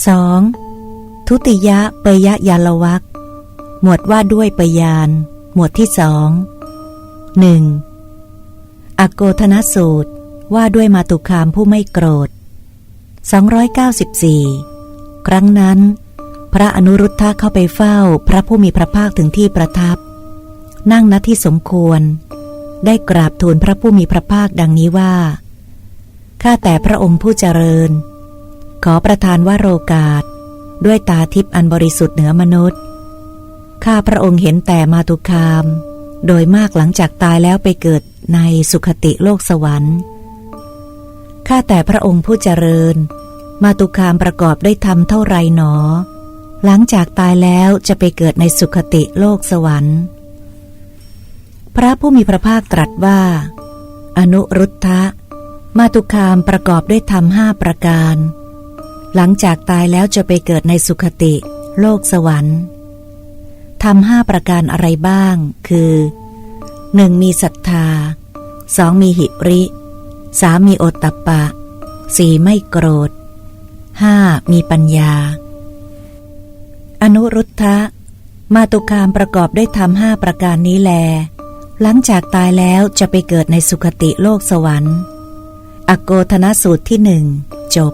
2. ทุติยะเปยยาลวักหมวดว่าด้วยปยาน หมวดที่สองหนึ่งอโกธนสูตรว่าด้วยมาตุคามผู้ไม่โกรธ 294 ครั้งนั้น พระอนุรุทธะเข้าไปเฝ้าพระผู้มีพระภาคถึงที่ประทับ นั่งณที่สมควร ได้กราบทูลพระผู้มีพระภาคดังนี้ว่า ข้าแต่พระองค์ผู้เจริญ ขอประทานว่าโรกาส ด้วยตาทิพย์อันบริสุทธิ์เหนือมนุษย์ ข้าพระองค์เห็นแต่มาตุคาม โดยมากหลังจากตายแล้วไปเกิดในสุขติโลกสวรรค์ ข้าแต่พระองค์ผู้เจริญ มาตุคามประกอบด้วยธรรมเท่าไรหนอ หลังจากตายแล้วจะไปเกิดในสุขติโลกสวรรค์ พระผู้มีพระภาคตรัสว่า อนุรุทธะ มาตุคามประกอบด้วยธรรมห้าประการ หลังจากตายแล้วจะไปเกิดในสุขติ โลกสวรรค์ทำห้าประการอะไรบ้าง คือหนึ่งมีศรัทธาสองมีหิริสามีโอตตัปปะ สี่ไม่โกรธห้ามีปัญญา อนุรุทธะ มาตุคามประกอบด้วยธรรมห้าประการนี้แล หลังจากตายแล้วจะไปเกิดในสุคติโลกสวรรค์ อโกธนสูตรที่หนึ่งจบ